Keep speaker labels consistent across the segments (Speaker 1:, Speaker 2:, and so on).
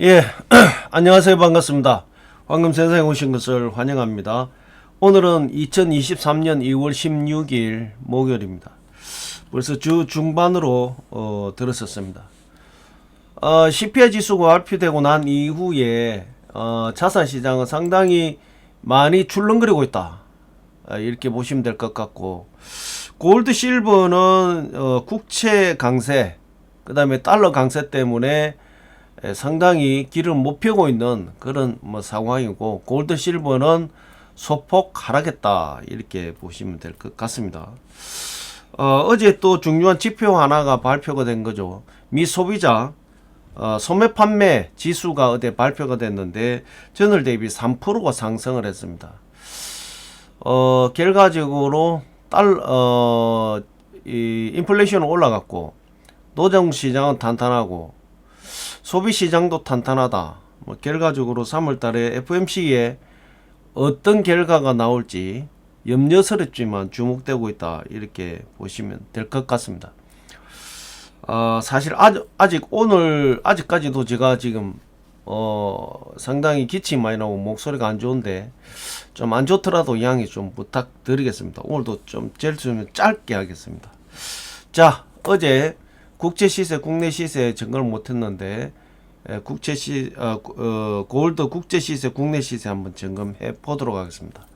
Speaker 1: 예, 안녕하세요. 반갑습니다. 황금 세상에 오신 것을 환영합니다. 오늘은 2023년 2월 16일 목요일입니다. 벌써 주 중반으로 어, 들었었습니다. 어, CPI 지수가 발표되고 난 이후에 어, 자산 시장은 상당히 많이 출렁거리고 있다. 아, 이렇게 보시면 될 것 같고 골드 실버는 어, 국채 강세 그 다음에 달러 강세 때문에 에, 상당히 길을 못 펴고 있는 그런 뭐 상황이고 골드 실버는 소폭 하락했다 이렇게 보시면 될 것 같습니다. 어, 어제 또 중요한 지표 하나가 발표가 된 거죠. 미 소비자 어, 소매 판매 지수가 어제 발표가 됐는데 전월 대비 3%가 상승을 했습니다. 어, 결과적으로 달, 어, 이 인플레이션은 올라갔고 노정 시장은 탄탄하고 소비 시장도 탄탄하다. 뭐 결과적으로 3월 달에 FMC에 어떤 결과가 나올지 염려스럽지만 주목되고 있다. 이렇게 보시면 될 것 같습니다. 어, 사실 아직, 아직 오늘 아직까지도 제가 지금 어, 상당히 기침이 많이 나고 목소리가 안 좋은데 좀 안 좋더라도 양해 좀 부탁드리겠습니다. 오늘도 좀 제일 좀 짧게 하겠습니다. 자, 어제 국제 시세, 국내 시세 점검을 못했는데 에, 국제 시, 어, 구- 어, 골드 국제 시세, 국내 시세 한번 점검해 보도록 하겠습니다.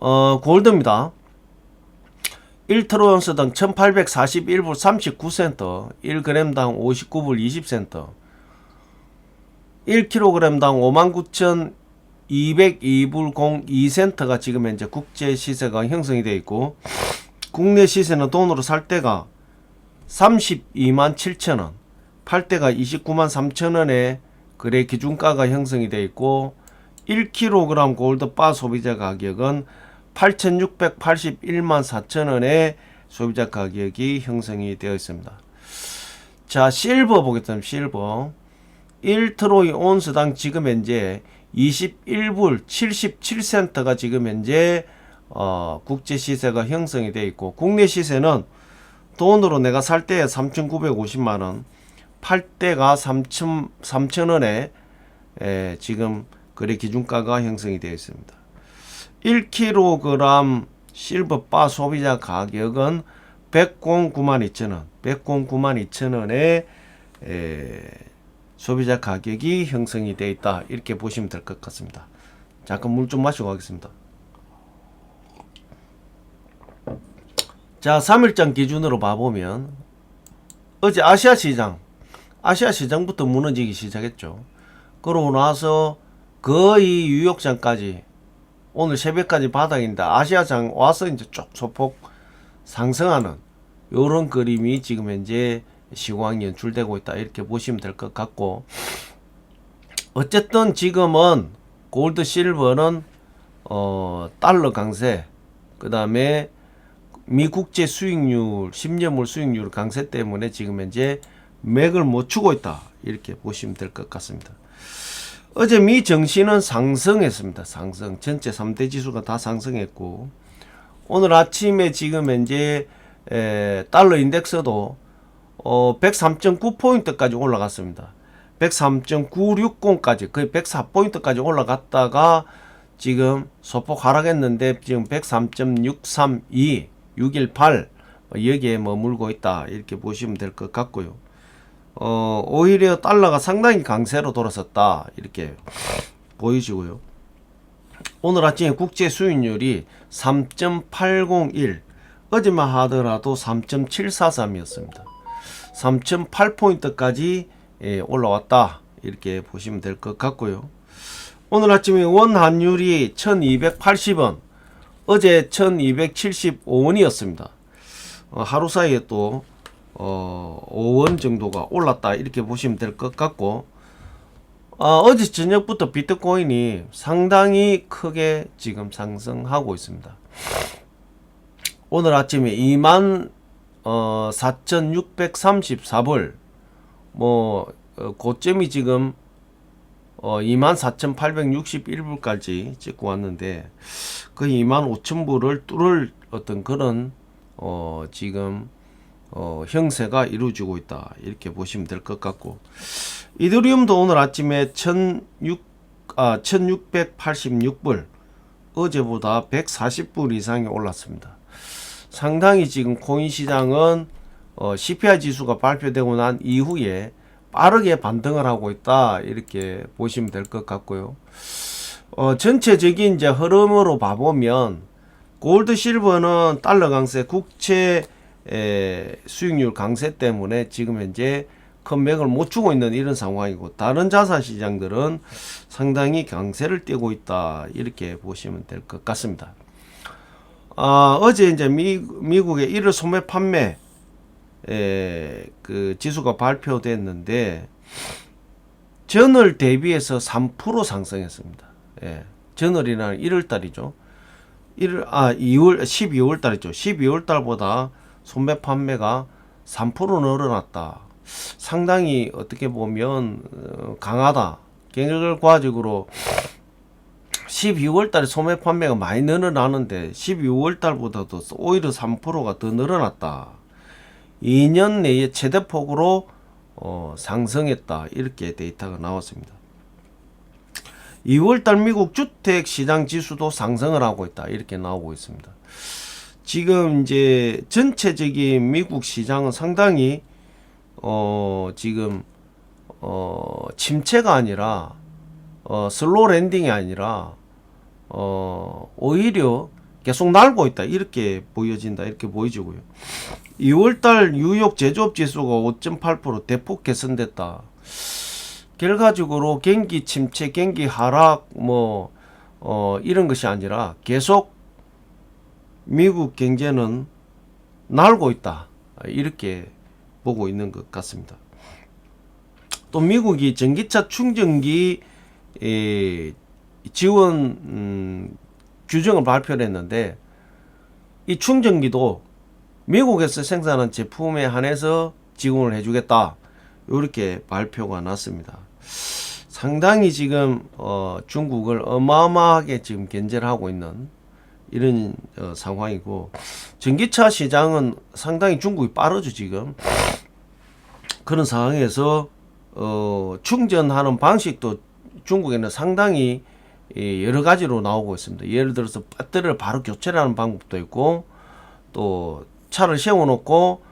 Speaker 1: 어, 골드입니다. 1트로 온스당 1841불 39센트, 1g당 59불 20센트, 1kg당 59,202불 02센트가 지금 현재 국제 시세가 형성이 되어 있고 국내 시세는 돈으로 살 때가 32만 7천 원, 팔 때가 29만 3천 원에 거래 기준가가 형성이 되어 있고 1kg 골드 바 소비자 가격은 8,681만 4천 원에 소비자 가격이 형성이 되어 있습니다. 자, 실버 보겠습니다. 실버. 1트로이 온스당 지금 현재 21불 77센트가 지금 현재 어, 국제 시세가 형성이 되어 있고 국내 시세는 돈으로 내가 살 때에 3,950만 원, 팔 때가 3,000 3,000원에 에, 지금 거래 기준가가 형성이 되어 있습니다. 1kg 실버 바 소비자 가격은 109만 2천원, 109만 2천원에 소비자 가격이 형성이 되어 있다. 이렇게 보시면 될 것 같습니다. 잠깐 물 좀 마시고 가겠습니다. 자, 3일장 기준으로 봐보면 어제 아시아 시장, 아시아 시장부터 무너지기 시작했죠. 그러고 나서 거의 뉴욕장까지 오늘 새벽까지 바닥인데 아시아장 와서 이제 쭉 소폭 상승하는 요런 그림이 지금 현재 시황이 연출되고 있다. 이렇게 보시면 될 것 같고. 어쨌든 지금은 골드 실버는 어 달러 강세 그 다음에 미국제 수익률 10년물 수익률 강세 때문에 지금 현재 맥을 못 추고 있다 이렇게 보시면 될 것 같습니다. 어제 미 정시는 상승했습니다. 상승. 전체 3대 지수가 다 상승했고 오늘 아침에 지금 현재 에, 달러 인덱스도 어, 103.9포인트까지 올라갔습니다. 103.960까지 거의 104포인트까지 올라갔다가 지금 소폭 하락했는데 지금 103.632, 618 여기에 머물고 있다 이렇게 보시면 될 것 같고요. 어, 오히려 달러가 상당히 강세로 돌아섰다. 이렇게 보이시고요. 오늘 아침에 국제 수익률이 3.801, 어제만 하더라도 3.743이었습니다. 3.8포인트까지 예, 올라왔다. 이렇게 보시면 될 것 같고요. 오늘 아침에 원 환율이 1280원, 어제 1275원이었습니다. 어, 하루 사이에 또 어, 5원 정도가 올랐다 이렇게 보시면 될 것 같고 어, 어제 저녁부터 비트코인이 상당히 크게 지금 상승하고 있습니다. 오늘 아침에 2만 어, 4,634불 뭐 어, 고점이 지금 어, 24,861불까지 찍고 왔는데 그 25,000불을 뚫을 어떤 그런 어, 지금 어, 형세가 이루어지고 있다 이렇게 보시면 될 것 같고 이더리움도 오늘 아침에 1600, 아, 1686불 어제보다 140불 이상이 올랐습니다. 상당히 지금 코인 시장은 어, CPI 지수가 발표되고 난 이후에 빠르게 반등을 하고 있다 이렇게 보시면 될 것 같고요. 어, 전체적인 이제 흐름으로 봐보면 골드 실버는 달러 강세 국채 에, 수익률 강세 때문에 지금 현재 큰 맥을 못 주고 있는 이런 상황이고 다른 자산 시장들은 상당히 강세를 띠고 있다 이렇게 보시면 될 것 같습니다. 아, 어제 이제 미, 미국의 1월 소매 판매 에, 그 지수가 발표됐는데 전월 대비해서 3% 상승했습니다. 예. 전월이라는 1월 달이죠. 1월 아 2월 12월 달이죠. 12월 달보다 소매 판매가 3% 늘어났다. 상당히 어떻게 보면 어, 강하다. 결과적으로 12월 달에 소매 판매가 많이 늘어나는데 12월 달보다도 오히려 3%가 더 늘어났다. 2년 내에 최대 폭으로 어, 상승했다. 이렇게 데이터가 나왔습니다. 2월 달 미국 주택 시장 지수도 상승을 하고 있다. 이렇게 나오고 있습니다. 지금 이제 전체적인 미국 시장은 상당히 어 지금 어 침체가 아니라 어 슬로 랜딩이 아니라 어 오히려 계속 날고 있다 이렇게 보여진다 이렇게 보여지고요. 2월달 뉴욕 제조업 지수가 5.8% 대폭 개선됐다. 결과적으로 경기 침체, 경기 하락 뭐 어, 이런 것이 아니라 계속 미국 경제는 날고 있다 이렇게 보고 있는 것 같습니다. 또 미국이 전기차 충전기 에, 지원 음, 규정을 발표를 했는데 이 충전기도 미국에서 생산한 제품에 한해서 지원을 해주겠다 이렇게 발표가 났습니다. 상당히 지금 어, 중국을 어마어마하게 지금 견제를 하고 있는 이런 어, 상황이고 전기차 시장은 상당히 중국이 빠르죠 지금 그런 상황에서 어, 충전하는 방식도 중국에는 상당히 이 여러 가지로 나오고 있습니다. 예를 들어서 배터리를 바로 교체를 하는 방법도 있고 또 차를 세워놓고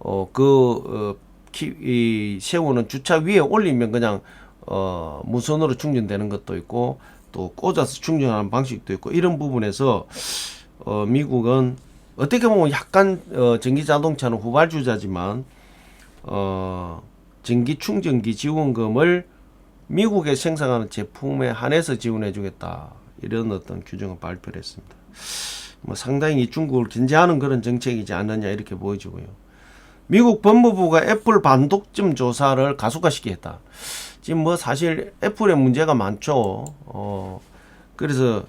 Speaker 1: 어그 어, 키, 이 세우는 주차 위에 올리면 그냥 어 무선으로 충전되는 것도 있고 또 꽂아서 충전하는 방식도 있고 이런 부분에서 어 미국은 어떻게 보면 약간 어 전기 자동차는 후발주자지만 어 전기 충전기 지원금을 미국에 생산하는 제품에 한해서 지원해 주겠다 이런 어떤 규정을 발표를 했습니다. 뭐 상당히 중국을 견제하는 그런 정책이지 않느냐 이렇게 보여지고요. 미국 법무부가 애플 반독점 조사를 가속화시키겠다. 지금 뭐 사실 애플의 문제가 많죠. 어 그래서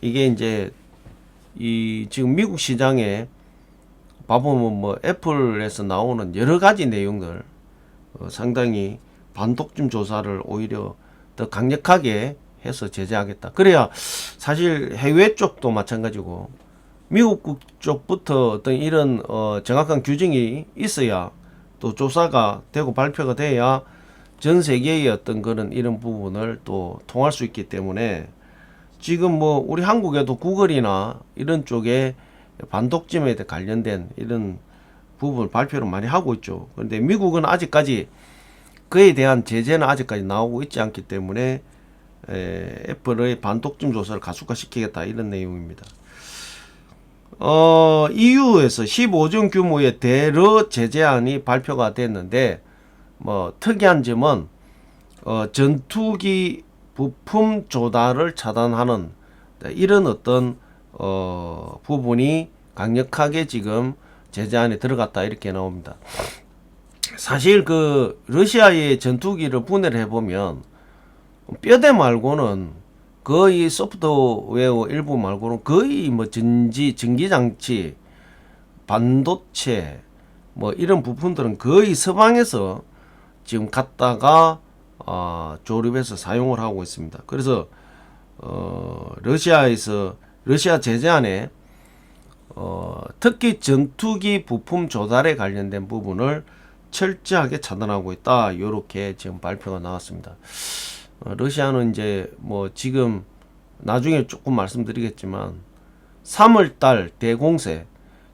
Speaker 1: 이게 이제 이 지금 미국 시장에 봐보면 뭐 애플에서 나오는 여러 가지 내용들 어, 상당히 반독점 조사를 오히려 더 강력하게 해서 제재하겠다. 그래야 사실 해외 쪽도 마찬가지고 미국 쪽부터 어떤 이런 어 정확한 규정이 있어야 또 조사가 되고 발표가 돼야 전 세계의 어떤 그런 이런 부분을 또 통할 수 있기 때문에 지금 뭐 우리 한국에도 구글이나 이런 쪽에 반독점에 관련된 이런 부분을 발표를 많이 하고 있죠. 그런데 미국은 아직까지 그에 대한 제재는 아직까지 나오고 있지 않기 때문에 에, 애플의 반독점 조사를 가속화시키겠다 이런 내용입니다. 어, EU에서 15종 규모의 대러 제재안이 발표가 됐는데 뭐 특이한 점은 어, 전투기 부품 조달을 차단하는 이런 어떤 어, 부분이 강력하게 지금 제재안에 들어갔다 이렇게 나옵니다. 사실 그 러시아의 전투기를 분해를 해보면 뼈대 말고는 거의 소프트웨어 일부 말고는 거의 뭐 전지 전기장치 반도체 뭐 이런 부품들은 거의 서방에서 지금 갖다가 어, 조립해서 사용을 하고 있습니다. 그래서 어, 러시아에서 러시아 제재 안에 어, 특히 전투기 부품 조달에 관련된 부분을 철저하게 차단하고 있다. 이렇게 지금 발표가 나왔습니다. 어, 러시아는 이제 뭐 지금 나중에 조금 말씀드리겠지만 3월달 대공세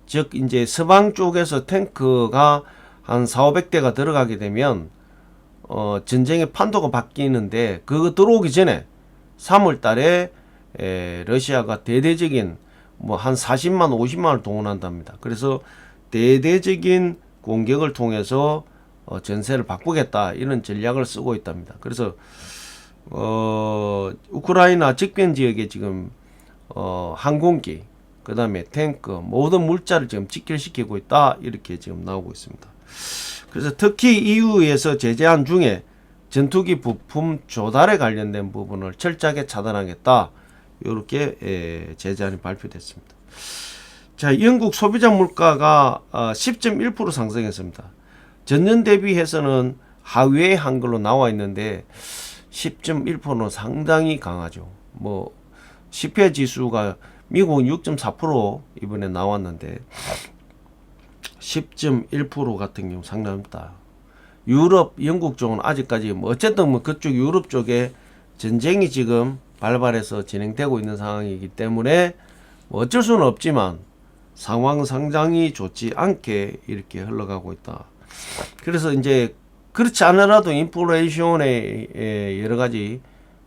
Speaker 1: 즉 이제 서방 쪽에서 탱크가 한 4, 500대가 들어가게 되면 어, 전쟁의 판도가 바뀌는데 그거 들어오기 전에 3월 달에 에, 러시아가 대대적인 뭐 한 40만 50만을 동원한답니다. 그래서 대대적인 공격을 통해서 어, 전세를 바꾸겠다 이런 전략을 쓰고 있답니다. 그래서 어, 우크라이나 직변 지역에 지금 어, 항공기 그 다음에 탱크 모든 물자를 지금 직결시키고 있다 이렇게 지금 나오고 있습니다. 그래서 특히 EU에서 제재한 중에 전투기 부품 조달에 관련된 부분을 철저하게 차단하겠다. 이렇게 에, 제재안이 발표됐습니다. 자, 영국 소비자 물가가 어, 10.1% 상승했습니다. 전년 대비해서는 하위에 한 걸로 나와 있는데 10.1%는 상당히 강하죠. 뭐 CPI 지수가 미국은 6.4% 이번에 나왔는데 10.1% 같은 경우 상당합니다. 유럽, 영국 쪽은 아직까지 뭐 어쨌든 뭐 그쪽 유럽 쪽에 전쟁이 지금 발발해서 진행되고 있는 상황이기 때문에 뭐 어쩔 수는 없지만 상황 상당히 좋지 않게 이렇게 흘러가고 있다. 그래서 이제 그렇지 않으라도 인플레이션에 에 여러 가지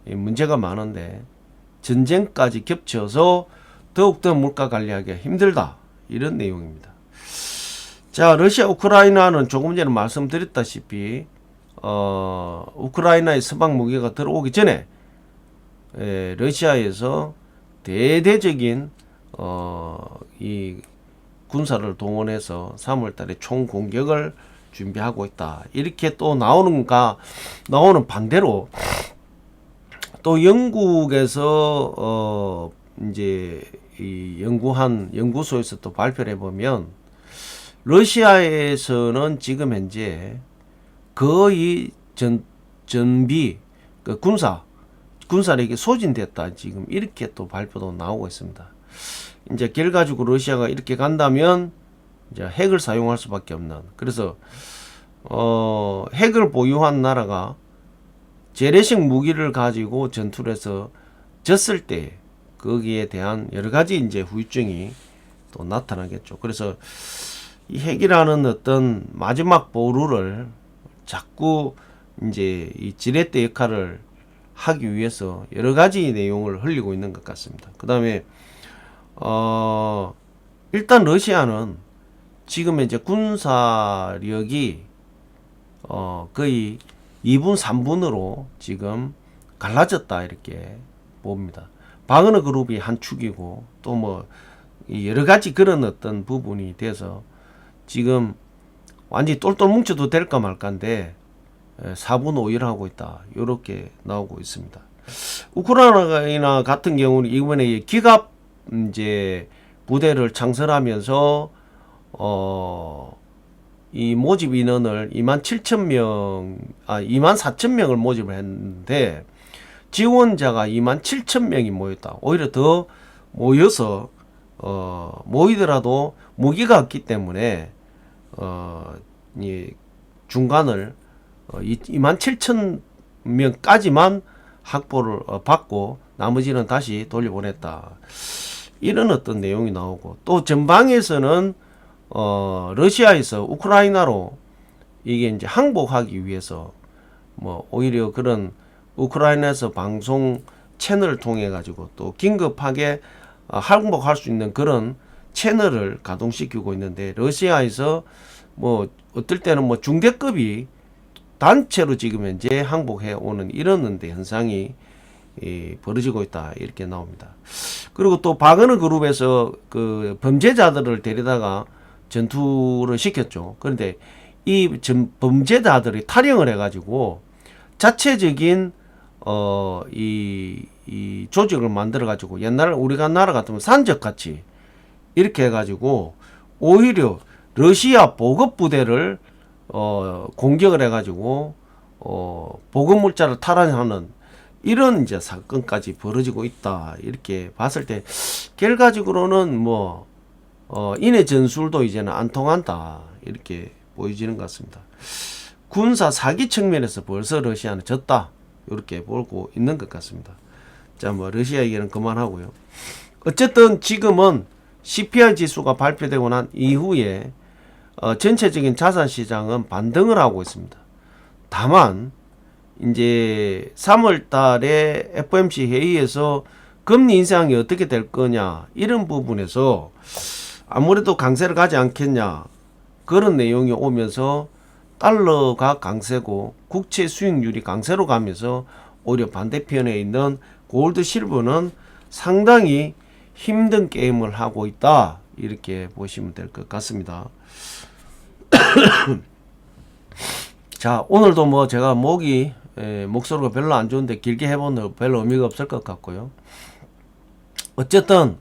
Speaker 1: 문제가 많은데 전쟁까지 겹쳐서 더욱더 물가 관리하기가 힘들다. 이런 내용입니다. 자, 러시아 우크라이나는 조금 전에 말씀드렸다시피 어, 우크라이나의 서방 무기가 들어오기 전에 에, 러시아에서 대대적인 어, 이 군사를 동원해서 3월달에 총 공격을 준비하고 있다. 이렇게 또 나오는가 나오는 반대로 또 영국에서 어 이제 이 연구한 연구소에서 또 발표를 해보면 러시아에서는 지금 현재 거의 전 전비 그 군사 군사력이 소진됐다 지금 이렇게 또 발표도 나오고 있습니다. 이제 결과적으로 러시아가 이렇게 간다면 이제 핵을 사용할 수밖에 없는 그래서 어 핵을 보유한 나라가 재래식 무기를 가지고 전투를 해서 졌을 때 거기에 대한 여러 가지 이제 후유증이 또 나타나겠죠. 그래서 이 핵이라는 어떤 마지막 보루를 자꾸 이제 이 지렛대 역할을 하기 위해서 여러 가지 내용을 흘리고 있는 것 같습니다. 그 다음에 어 일단 러시아는 지금 이제 군사력이 어 거의 2분 3분으로 지금 갈라졌다 이렇게 봅니다. 바그너 그룹이 한 축이고 또 뭐 여러 가지 그런 어떤 부분이 돼서 지금 완전히 똘똘 뭉쳐도 될까 말까인데 4분 5일 하고 있다. 이렇게 나오고 있습니다. 우크라이나 같은 경우는 이번에 기갑 이제 부대를 창설하면서 어, 이 모집 인원을 2만 7천 명, 아, 2만 4천 명을 모집을 했는데 지원자가 2만 7천 명이 모였다. 오히려 더 모여서 어, 모이더라도 무기가 없기 때문에 어, 이 중간을 어, 2만 7천 명까지만 확보를 어, 받고 나머지는 다시 돌려보냈다. 이런 어떤 내용이 나오고 또 전방에서는 어, 러시아에서 우크라이나로 이게 이제 항복하기 위해서 뭐 오히려 그런 우크라이나에서 방송 채널을 통해 가지고 또 긴급하게 어, 항복할 수 있는 그런 채널을 가동시키고 있는데 러시아에서 뭐 어떨 때는 뭐 중대급이 단체로 지금 현재 항복해 오는 이런 현상이 이, 벌어지고 있다 이렇게 나옵니다. 그리고 또 바그너 그룹에서 그 범죄자들을 데려다가 전투를 시켰죠. 그런데 이 전, 범죄자들이 탈영을 해가지고 자체적인 어, 이, 이 조직을 만들어 가지고 옛날 우리가 나라 같으면 산적같이 이렇게 해가지고 오히려 러시아 보급 부대를 어, 공격을 해가지고 어, 보급 물자를 탈환하는 이런 이제 사건까지 벌어지고 있다 이렇게 봤을 때 결과적으로는 뭐 어, 인해 전술도 이제는 안 통한다 이렇게 보여지는 것 같습니다. 군사 사기 측면에서 벌써 러시아는 졌다 이렇게 보고 있는 것 같습니다. 자, 뭐 러시아 얘기는 그만하고요. 어쨌든 지금은 CPI 지수가 발표되고 난 이후에 어, 전체적인 자산 시장은 반등을 하고 있습니다. 다만 이제 3월 달에 FOMC 회의에서 금리 인상이 어떻게 될 거냐 이런 부분에서 아무래도 강세를 가지 않겠냐 그런 내용이 오면서 달러가 강세고 국채 수익률이 강세로 가면서 오히려 반대편에 있는 골드 실버는 상당히 힘든 게임을 하고 있다 이렇게 보시면 될 것 같습니다. 자 오늘도 뭐 제가 목이 에, 목소리가 별로 안 좋은데 길게 해보는 별로 의미가 없을 것 같고요. 어쨌든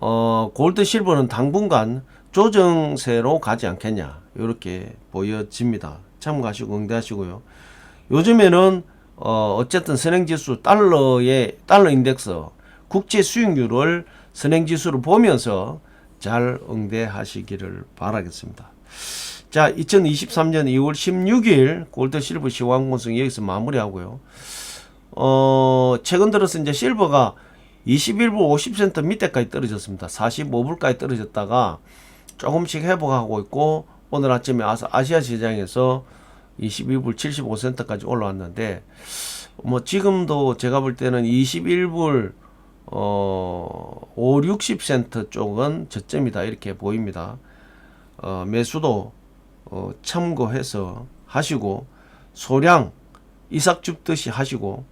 Speaker 1: 어, 골드 실버는 당분간 조정세로 가지 않겠냐 이렇게 보여집니다. 참고하시고 응대하시고요. 요즘에는 어, 어쨌든 선행지수 달러의 달러 인덱스 국제 수익률을 선행지수를 보면서 잘 응대하시기를 바라겠습니다. 자, 2023년 2월 16일 골드 실버 시황 분석 여기서 마무리하고요. 어, 최근 들어서 이제 실버가 21불 50센트 밑에까지 떨어졌습니다. 45불까지 떨어졌다가 조금씩 회복하고 있고 오늘 아침에 아시아 시장에서 22불 75센트까지 올라왔는데 뭐 지금도 제가 볼 때는 21불 어, 5, 60센트 쪽은 저점이다 이렇게 보입니다. 어, 매수도 어, 참고해서 하시고 소량 이삭 줍듯이 하시고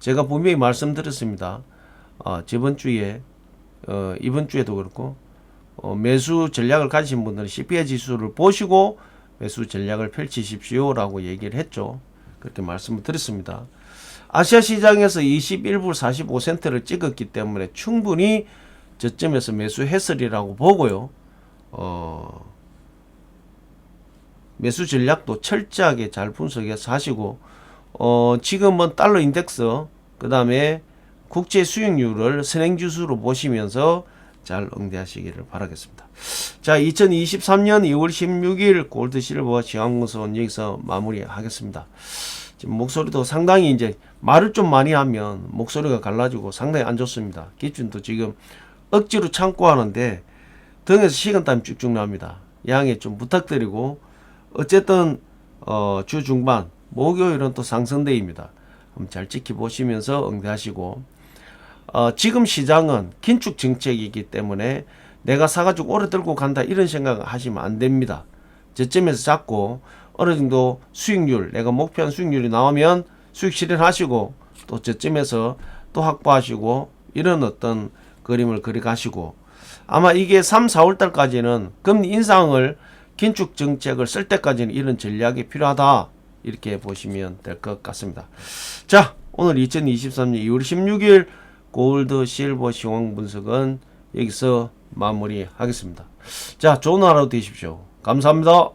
Speaker 1: 제가 분명히 말씀드렸습니다. 어, 저번 주에 어, 이번 주에도 그렇고 어, 매수 전략을 가지신 분들은 CPI 지수를 보시고 매수 전략을 펼치십시오라고 얘기를 했죠. 그렇게 말씀을 드렸습니다. 아시아 시장에서 21불 45센트를 찍었기 때문에 충분히 저점에서 매수했으리라고 보고요. 어, 매수 전략도 철저하게 잘 분석해서 하시고 어, 지금은 달러 인덱스 그 다음에 국제 수익률을 선행지수로 보시면서 잘 응대하시기를 바라겠습니다. 자, 2023년 2월 16일 골드 실버 지황무선 여기서 마무리하겠습니다. 지금 목소리도 상당히 이제 말을 좀 많이 하면 목소리가 갈라지고 상당히 안 좋습니다. 기준도 지금 억지로 참고 하는데 등에서 식은땀 쭉쭉 납니다. 양해 좀 부탁드리고 어쨌든 어, 주 중반 목요일은 또 상승대입니다. 잘 지켜보시면서 응대하시고 어, 지금 시장은 긴축 정책이기 때문에 내가 사가지고 오래 들고 간다 이런 생각 하시면 안 됩니다. 저점에서 잡고 어느 정도 수익률 내가 목표한 수익률이 나오면 수익 실현하시고 또 저점에서 또 확보하시고 이런 어떤 그림을 그리 가시고 아마 이게 3, 4월 달까지는 금리 인상을 긴축 정책을 쓸 때까지는 이런 전략이 필요하다 이렇게 보시면 될 것 같습니다. 자 오늘 2023년 2월 16일 골드 실버 시황 분석은 여기서 마무리하겠습니다. 자 좋은 하루 되십시오. 감사합니다.